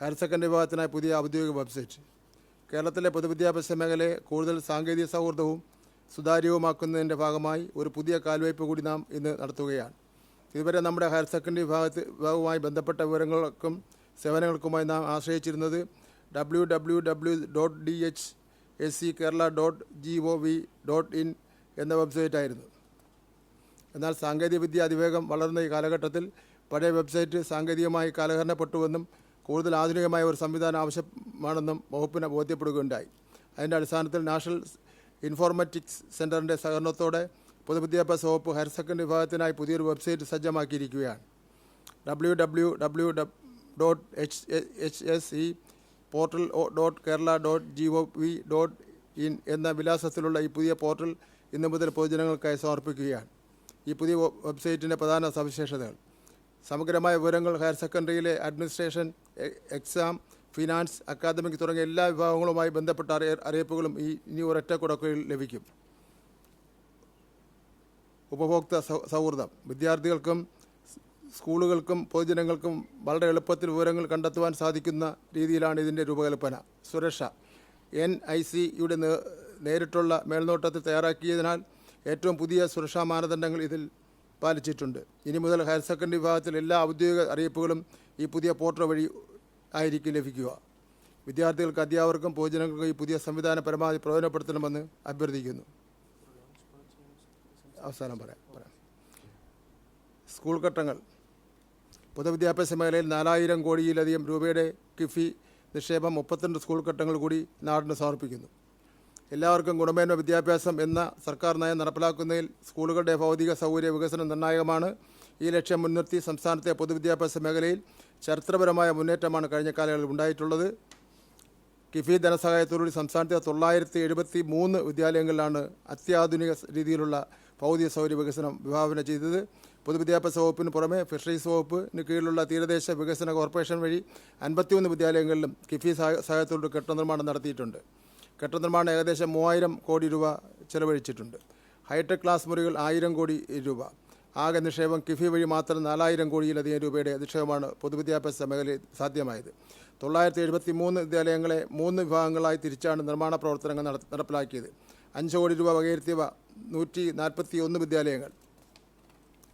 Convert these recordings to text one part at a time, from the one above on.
Higher secondary വിഭാഗത്തിനായി പുതിയ ഔദ്യോഗിക website. കേരളത്തിലെ പൊതുവിദ്യാഭ്യാസ മേഖലയെ കൂടുതൽ സാങ്കേതിക സൗഹൃദവും സുതാര്യവുമാക്കുന്നതിന്റെ ഭാഗമായി ഒരു പുതിയ കാൽവയ്പ് കൂടി നാം ഇന്ന് നടത്തുകയാണ്. ഇതുവരെ നമ്മുടെ ഹയർ സെക്കൻഡറി വിഭാഗത്ത് വിഭാഗവുമായി ബന്ധപ്പെട്ട വിവരങ്ങൾക്കും സേവനങ്ങൾക്കുമായി നാം ആശ്രയിച്ചിരുന്നത് W W W dot D H S C Kerala dot G O V dot in എന്ന വെബ്സൈറ്റായിരുന്നു എന്നാൽ സാങ്കേതികവിദ്യ അതിവേഗം വളർന്ന ഈ കാലഘട്ടത്തിൽ പഴയ വെബ്സൈറ്റ് സാങ്കേതികമായി കാലഹരണപ്പെട്ടുവെന്നും കൂടുതൽ ആധുനികമായ ഒരു സംവിധാനം ആവശ്യമാണെന്നും വകുപ്പിനെ ബോധ്യപ്പെടുകയുണ്ടായി. അതിന്റെ അടിസ്ഥാനത്തിൽ നാഷണൽ ഇൻഫോർമാറ്റിക്സ് സെന്ററിന്റെ സഹകരണത്തോടെ പൊതുവിദ്യാഭ്യാസ വകുപ്പ് ഹയർ സെക്കൻഡറി വിഭാഗത്തിനായി പുതിയൊരു website സജ്ജമാക്കിയിരിക്കുകയാണ്. W W W dot H H S E portal dot Kerala dot G O V dot in എന്ന വിലാസത്തിലുള്ള ഈ പുതിയ പോർട്ടൽ ഇന്നു മുതൽ പൊതുജനങ്ങൾക്കായി സമർപ്പിക്കുകയാണ്. ഈ പുതിയ വെബ്സൈറ്റിന്റെ പ്രധാന സവിശേഷതകൾ. സമഗ്രമായ വിവരങ്ങൾ ഹയർ സെക്കൻഡറിയിലെ അഡ്മിനിസ്ട്രേഷൻ എക്സാം ഫിനാൻസ് അക്കാദമിക് തുടങ്ങിയ എല്ലാ വിഭാഗങ്ങളുമായി ബന്ധപ്പെട്ട അറിയ അറിയിപ്പുകളും ഈ ഇനി ഒരൊറ്റ കുടക്കയിൽ ലഭിക്കും. ഉപഭോക്തൃ സൗഹൃദം. വിദ്യാർത്ഥികൾക്കും സ്കൂളുകൾക്കും പൊതുജനങ്ങൾക്കും വളരെ എളുപ്പത്തിൽ വിവരങ്ങൾ കണ്ടെത്തുവാൻ സാധിക്കുന്ന രീതിയിലാണ് ഇതിന്റെ രൂപകൽപ്പന. സുരക്ഷ. എൻ ഐ സിയുടെ നേരിട്ടുള്ള മേൽനോട്ടത്തിൽ തയ്യാറാക്കിയതിനാൽ ഏറ്റവും പുതിയ സുരക്ഷാ മാനദണ്ഡങ്ങൾ ഇതിൽ പാലിച്ചിട്ടുണ്ട്. ഇനി മുതൽ ഹയർ സെക്കൻഡറി വിഭാഗത്തിൽ എല്ലാ ഔദ്യോഗിക അറിയിപ്പുകളും ഈ പുതിയ പോർട്ടൽ വഴി ആയിരിക്കും ലഭിക്കുക. വിദ്യാർത്ഥികൾക്ക് അധ്യാപകർക്കും പൊതുജനങ്ങൾക്കും ഈ പുതിയ സംവിധാനം പരമാവധി പ്രയോജനപ്പെടുത്തണമെന്ന് അഭ്യർത്ഥിക്കുന്നു. അവസാനം പറയാം പറയാം. സ്കൂൾ ഘട്ടങ്ങൾ. പൊതുവിദ്യാഭ്യാസ മേഖലയിൽ നാലായിരം കോടിയിലധികം രൂപയുടെ കിഫി നിക്ഷേപം മുപ്പത്തിരണ്ട് സ്കൂൾ ഘട്ടങ്ങൾ കൂടി നാടിന് സമർപ്പിക്കുന്നു. എല്ലാവർക്കും ഗുണമേന്മ വിദ്യാഭ്യാസം എന്ന സർക്കാർ നയം നടപ്പിലാക്കുന്നതിൽ സ്കൂളുകളുടെ ഭൗതിക സൗകര്യ വികസനം നിർണായകമാണ്. ഈ ലക്ഷ്യം മുൻനിർത്തി സംസ്ഥാനത്തെ പൊതുവിദ്യാഭ്യാസ മേഖലയിൽ ചരിത്രപരമായ മുന്നേറ്റമാണ് കഴിഞ്ഞ കാലങ്ങളിൽ ഉണ്ടായിട്ടുള്ളത്. കിഫി ധനസഹായത്തോടുകൂടി സംസ്ഥാനത്തെ തൊള്ളായിരത്തി എഴുപത്തി മൂന്ന് വിദ്യാലയങ്ങളിലാണ് അത്യാധുനിക രീതിയിലുള്ള ഭൗതിക സൗകര്യ വികസനം വിഭാവന ചെയ്തത്. പൊതുവിദ്യാഭ്യാസ വകുപ്പിന് പുറമെ ഫിഷറീസ് വകുപ്പിന് കീഴിലുള്ള തീരദേശ വികസന കോർപ്പറേഷൻ വഴി അൻപത്തിയൊന്ന് വിദ്യാലയങ്ങളിലും കിഫി സഹായത്തോടുകൂടി സഹായത്തോട് കെട്ടിട നിർമ്മാണം നടത്തിയിട്ടുണ്ട്. കെട്ടിട നിർമ്മാണം ഏകദേശം മൂവായിരം കോടി രൂപ ചെലവഴിച്ചിട്ടുണ്ട്. ഹൈടെക് ക്ലാസ് മുറികൾ ആയിരം കോടി രൂപ. ആകെ നിക്ഷേപം കിഫി വഴി മാത്രം നാലായിരം കോടിയിലധികം രൂപയുടെ നിക്ഷേപമാണ് പൊതുവിദ്യാഭ്യാസ മേഖലയിൽ സാധ്യമായത്. തൊള്ളായിരത്തി എഴുപത്തി മൂന്ന് വിദ്യാലയങ്ങളെ മൂന്ന് വിഭാഗങ്ങളായി തിരിച്ചാണ് നിർമ്മാണ പ്രവർത്തനങ്ങൾ നടപ്പിലാക്കിയത്. അഞ്ച് കോടി രൂപ വകയിരുത്തിയവ നൂറ്റി നാൽപ്പത്തി ഒന്ന് വിദ്യാലയങ്ങൾ.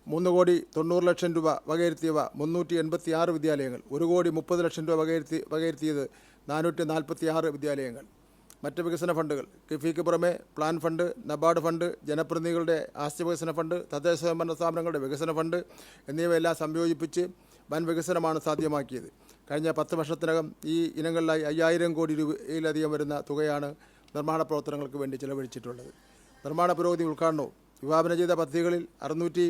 മൂന്ന് കോടി തൊണ്ണൂറ് ലക്ഷം രൂപ വകയിരുത്തിയവ മുന്നൂറ്റി എൺപത്തി ആറ് വിദ്യാലയങ്ങൾ. ഒരു കോടി മുപ്പത് ലക്ഷം രൂപ വകയിരുത്തി വകയിരുത്തിയത് നാനൂറ്റി നാൽപ്പത്തി ആറ് വിദ്യാലയങ്ങൾ. മറ്റ് വികസന ഫണ്ടുകൾ. കിഫിക്ക് പുറമെ പ്ലാൻ ഫണ്ട് നബാർഡ് ഫണ്ട് ജനപ്രതിനിധികളുടെ ആസ്തി വികസന ഫണ്ട് തദ്ദേശ സ്വയംഭരണ സ്ഥാപനങ്ങളുടെ വികസന ഫണ്ട് എന്നിവയെല്ലാം സംയോജിപ്പിച്ച് വൻ വികസനമാണ് സാധ്യമാക്കിയത്. കഴിഞ്ഞ പത്ത് വർഷത്തിനകം ഈ ഇനങ്ങളിലായി അയ്യായിരം കോടി രൂപയിലധികം വരുന്ന തുകയാണ് നിർമ്മാണ പ്രവർത്തനങ്ങൾക്ക് വേണ്ടി ചെലവഴിച്ചിട്ടുള്ളത്. നിർമ്മാണ പുരോഗതി ഉദ്ഘാടനവും വിവാഹന ചെയ്ത പദ്ധതികളിൽ അറുന്നൂറ്റി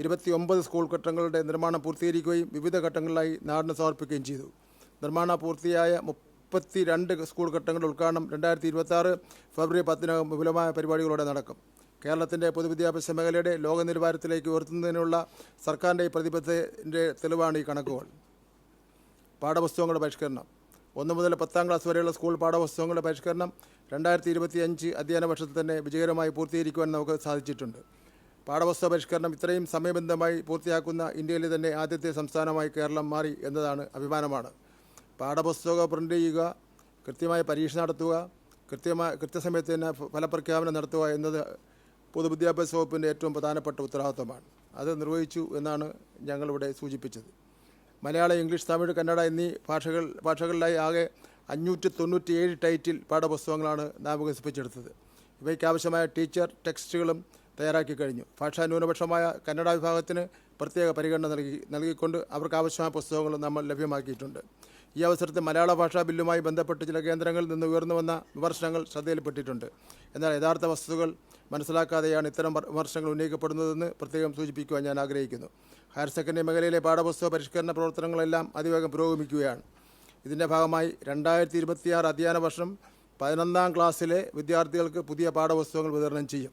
ഇരുപത്തി ഒമ്പത് സ്കൂൾ ഘട്ടങ്ങളുടെ നിർമ്മാണം പൂർത്തീകരിക്കുകയും വിവിധ ഘട്ടങ്ങളിലായി നാടിന് സമർപ്പിക്കുകയും ചെയ്തു. നിർമ്മാണ പൂർത്തിയായ മുപ്പത്തി രണ്ട് സ്കൂൾ ഘട്ടങ്ങളുടെ ഉദ്ഘാടനം രണ്ടായിരത്തി ഇരുപത്തി ഫെബ്രുവരി പത്തിനകം വിപുലമായ പരിപാടികളോടെ നടക്കും. കേരളത്തിന്റെ പൊതുവിദ്യാഭ്യാസ മേഖലയുടെ ലോക നിലവാരത്തിലേക്ക് ഉയർത്തുന്നതിനുള്ള സർക്കാരിന്റെ പ്രതിബദ്ധതയുടെ തെളിവാണ് ഈ കണക്കുകൾ. പാഠപുസ്തകങ്ങളുടെ പരിഷ്കരണം. ഒന്ന് മുതൽ പത്താം ക്ലാസ് വരെയുള്ള സ്കൂൾ പാഠപുസ്തകങ്ങളുടെ പരിഷ്കരണം രണ്ടായിരത്തി ഇരുപത്തി അഞ്ച് അധ്യയന വർഷത്തിൽ തന്നെ വിജയകരമായി പൂർത്തീകരിക്കുവാൻ നമുക്ക് സാധിച്ചിട്ടുണ്ട്. പാഠപുസ്തക പരിഷ്കരണം ഇത്രയും സമയബന്ധമായി പൂർത്തിയാക്കുന്ന ഇന്ത്യയിലെ തന്നെ ആദ്യത്തെ സംസ്ഥാനമായി കേരളം മാറി എന്നതാണ് അഭിമാനമാണ്. പാഠപുസ്തകം പ്രിന്റ് ചെയ്യുക കൃത്യമായ പരീക്ഷ നടത്തുക കൃത്യമായ കൃത്യസമയത്ത് തന്നെ ഫലപ്രഖ്യാപനം നടത്തുക എന്നത് പൊതുവിദ്യാഭ്യാസ വകുപ്പിന്റെ ഏറ്റവും പ്രധാനപ്പെട്ട ഉത്തരവാദിത്വമാണ്. അത് നിർവഹിച്ചു എന്നാണ് ഞങ്ങളിവിടെ സൂചിപ്പിച്ചത്. മലയാളം ഇംഗ്ലീഷ് തമിഴ് കന്നഡ എന്നീ ഭാഷകൾ ഭാഷകളിലായി ആകെ അഞ്ഞൂറ്റി തൊണ്ണൂറ്റി ഏഴ് ടൈറ്റിൽ പാഠപുസ്തകങ്ങളാണ് നാം വികസിപ്പിച്ചെടുത്തത്. ഇവയ്ക്കാവശ്യമായ ടീച്ചർ ടെക്സ്റ്റുകളും തയ്യാറാക്കി കഴിഞ്ഞു. ഭാഷാ ന്യൂനപക്ഷമായ കന്നഡ വിഭാഗത്തിന് പ്രത്യേക പരിഗണന നൽകി നൽകിക്കൊണ്ട് അവർക്ക് ആവശ്യമായ പുസ്തകങ്ങളും നമ്മൾ ലഭ്യമാക്കിയിട്ടുണ്ട്. ഈ അവസരത്തിൽ മലയാള ഭാഷാ ബില്ലുമായി ബന്ധപ്പെട്ട് ചില കേന്ദ്രങ്ങളിൽ നിന്ന് ഉയർന്നു വന്ന വിമർശനങ്ങൾ ശ്രദ്ധയിൽപ്പെട്ടിട്ടുണ്ട്. എന്നാൽ യഥാർത്ഥ വസ്തുതകൾ മനസ്സിലാക്കാതെയാണ് ഇത്തരം വിമർശനങ്ങൾ ഉന്നയിക്കപ്പെടുന്നതെന്ന് പ്രത്യേകം സൂചിപ്പിക്കുവാൻ ഞാൻ ആഗ്രഹിക്കുന്നു. ഹയർ സെക്കൻഡറി മേഖലയിലെ പാഠപുസ്തക പരിഷ്കരണ പ്രവർത്തനങ്ങളെല്ലാം അതിവേഗം പുരോഗമിക്കുകയാണ്. ഇതിന്റെ ഭാഗമായി രണ്ടായിരത്തി ഇരുപത്തിയാറ് അധ്യയന വർഷം പതിനൊന്നാം ക്ലാസ്സിലെ വിദ്യാർത്ഥികൾക്ക് പുതിയ പാഠപുസ്തകങ്ങൾ വിതരണം ചെയ്യും.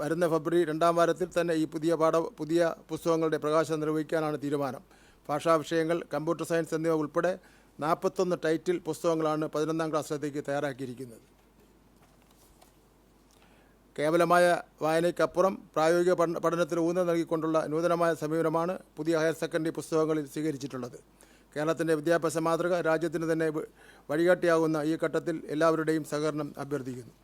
വരുന്ന ഫെബ്രുവരി രണ്ടാം വാരത്തിൽ തന്നെ ഈ പുതിയ പാഠ പുതിയ പുസ്തകങ്ങളുടെ പ്രകാശനം നിർവഹിക്കാനാണ് തീരുമാനം. ഭാഷാ വിഷയങ്ങൾ കമ്പ്യൂട്ടർ സയൻസ് എന്നിവ ഉൾപ്പെടെ നാൽപ്പത്തൊന്ന് ടൈറ്റിൽ പുസ്തകങ്ങളാണ് പതിനൊന്നാം ക്ലാസ്സിലേക്ക് തയ്യാറാക്കിയിരിക്കുന്നത്. കേവലമായ വായനയ്ക്കപ്പുറം പ്രായോഗിക പഠന പഠനത്തിന് ഊന്നൽ നൽകിക്കൊണ്ടുള്ള നൂതനമായ സമീപനമാണ് പുതിയ ഹയർ സെക്കൻഡറി പുസ്തകങ്ങളിൽ സ്വീകരിച്ചിട്ടുള്ളത്. കേരളത്തിന്റെ വിദ്യാഭ്യാസ മാതൃക രാജ്യത്തിന് തന്നെ വഴികാട്ടിയാകുന്ന ഈ ഘട്ടത്തിൽ എല്ലാവരുടെയും സഹകരണം അഭ്യർത്ഥിക്കുന്നു.